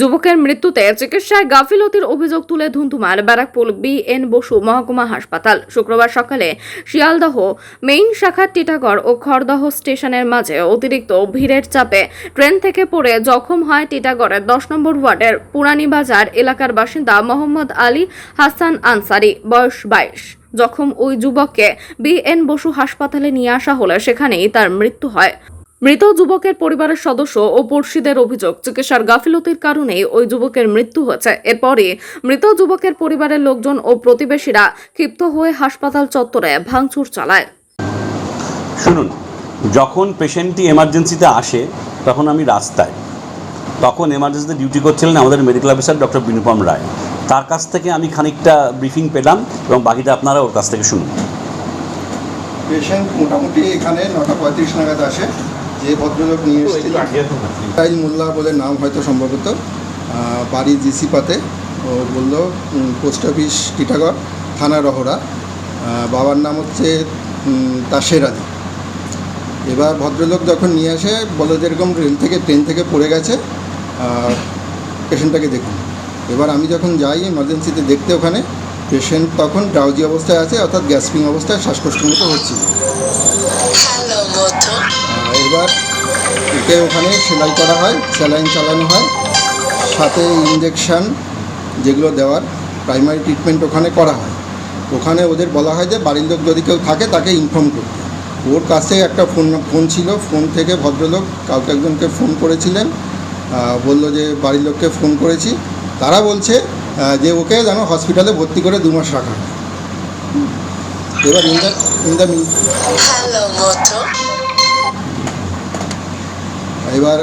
যুবকের মৃত্যুতে চিকিৎসায় গাফিলতির অভিযোগ তুলে ধুন্ধুমার ব্যারাকপুর বি এন বসু মহকুমা হাসপাতাল। শুক্রবার সকালে শিয়ালদহ মেইন শাখার টিটাগড় ও খড়দহ স্টেশনের মাঝে অতিরিক্ত ভিড়ের চাপে ট্রেন থেকে পড়ে জখম হয় টিটাগড়ের দশ নম্বর ওয়ার্ডের পুরানি বাজার এলাকার বাসিন্দা মোহাম্মদ আলী হাসান আনসারি, বয়স বাইশ। জখম ওই যুবককে বি এন বসু হাসপাতালে নিয়ে আসা হলে সেখানেই তার মৃত্যু হয়। মৃত যুবকের পরিবারের সদস্য ও পড়শিদের অভিযোগ চিকিৎসার গাফিলতির কারণেই ওই যুবকের মৃত্যু হয়েছে। এরপরই মৃত যুবকের পরিবারের লোকজন ও প্রতিবেশীরা ক্ষিপ্ত হয়ে হাসপাতাল চত্বরে ভাঙচুর চালায়। শুনুন যখন পেশেন্টটি এমার্জেন্সিতে আসে তখন আমি রাস্তায়। তখন এমার্জেন্সিতে ডিউটি করছিলেন আমাদের medical officer doctor Binupam Roy. তার কাছ থেকে আমি খানিকটা ব্রিফিং পেলাম এবং বাকিটা আপনারা ওর কাছ থেকে শুনুন। পেশেন্ট মোটামুটি এখানে নটা পঁয়ত্রিশ নাগাদ আসে। যে ভদ্রলোক নিয়ে এসেছিল ইসরাইল মোল্লা বলে নাম হয়তো সম্ভবত। বাড়ি জিসি পাতে ও বলল পোস্ট অফিস টিটাগড় থানা রহরা। বাবার নাম হচ্ছে তাসের আলী। এবার ভদ্রলোক যখন নিয়ে আসে বলে যে এরকম রেল থেকে ট্রেন থেকে পড়ে গেছে পেশেন্টটাকে দেখুন। এবার আমি যখন যাই এমার্জেন্সিতে দেখতে ওখানে পেশেন্ট তখন ড্রাউজি অবস্থায় আছে অর্থাৎ গ্যাসপিং অবস্থায় শ্বাসকষ্টের মতো আহ, এবার একে ওখানে সেলাই করা হয় স্যালাইন চালানো হয়। সাথে ইঞ্জেকশান যেগুলো দেওয়ার প্রাইমারি ট্রিটমেন্ট ওখানে করা হয়। ওখানে ওদের বলা হয় যে বাড়ির লোক যদি কেউ থাকে তাকে ইনফর্ম করতে ওর কাছে একটা ফোন ফোন ছিল ফোন থেকে ভদ্রলোক কাউকে একজনকে ফোন করেছিলেন। বলল যে বাড়ির লোককে ফোন করেছি। তারা বলছে যে ওকে যেন হসপিটালে ভর্তি করে দু মাস রাখা। এবার ইন দ্য ইন দ্য এবার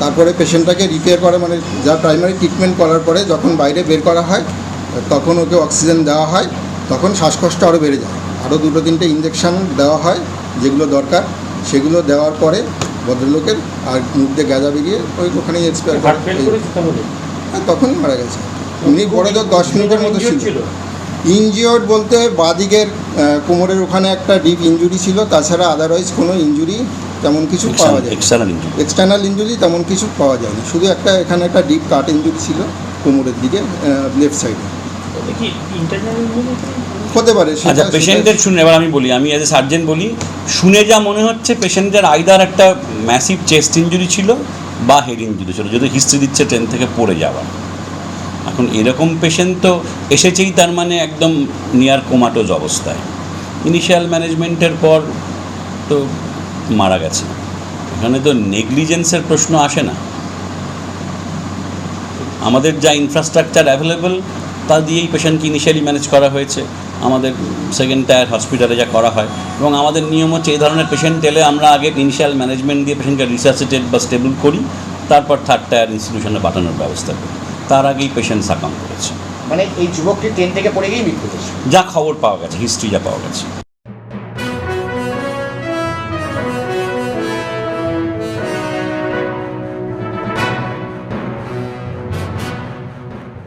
তারপরে পেশেন্টটাকে রিপেয়ার করে মানে যা প্রাইমারি ট্রিটমেন্ট করার পরে যখন বাইরে বের করা হয় তখন ওকে অক্সিজেন দেওয়া হয় তখন শ্বাসকষ্ট আরও বেড়ে যায়। আরও দুটো তিনটে ইঞ্জেকশান দেওয়া হয় যেগুলো দরকার সেগুলো দেওয়ার পরে ভদ্রলোকের আর মুখ দিয়ে গাঁজা বেরিয়ে ওই ওখানেই এক্সপায়ার করে হ্যাঁ তখনই মারা গেছে। উনি পরে তো দশ মিনিটের মতো ছিল। ইনজিওর্ড বলতে বাদিকের কোমরের ওখানে একটা ডিপ ইঞ্জুরি ছিল তাছাড়া আদারওয়াইজ কোনো ইঞ্জুরি তেমন কিছু পাওয়া যায় এক্সটার্নাল ইঞ্জুরি এক্সটার্নাল ইঞ্জুরি তেমন কিছু পাওয়া যায়নি। শুধু একটা এখানে একটা ডিপ কাট ইঞ্জুরি ছিল কোমরের দিকে লেফট সাইডে হতে পারে সেটা- আচ্ছা পেশেন্টের শুনে এবার আমি বলি আমি অ্যাজ এ সার্জেন বলি শুনে যা মনে হচ্ছে পেশেন্টের আইদার একটা ম্যাসিভ চেস্ট ইঞ্জুরি ছিল বা হেড ইঞ্জুরি ছিল যদি হিস্ট্রি দিচ্ছে ট্রেন থেকে পড়ে যাওয়া। এখন এরকম পেশেন্ট তো এসেছেই তার মানে একদম নিয়ার কোমাটোজ অবস্থায়। ইনিশিয়াল ম্যানেজমেন্টের পর তো মারা গেছে। এখানে তো নেগলিজেন্সের প্রশ্ন আসে না। আমাদের যা ইনফ্রাস্ট্রাকচার অ্যাভেলেবল তা দিয়েই পেশেন্টকে ইনিশিয়ালি ম্যানেজ করা হয়েছে। আমাদের সেকেন্ড টায়ার হসপিটালে যা করা হয়। এবং আমাদের নিয়ম হচ্ছে এই ধরনের পেশেন্ট এলে আমরা আগে ইনিশিয়াল ম্যানেজমেন্ট দিয়ে পেশেন্টকে রিসার্সিটেড বা স্টেবল করি, তারপর থার্ড টায়ার ইনস্টিটিউশনে পাঠানোর ব্যবস্থা করি। তার আগেই পেশেন্ট সাকাম করেছে। মানে এই যুবকটি ট্রেন থেকে পড়ে গিয়ে মৃত্যু হয়েছে। যা খবর পাওয়া গেছে হিস্ট্রি যা পাওয়া গেছে।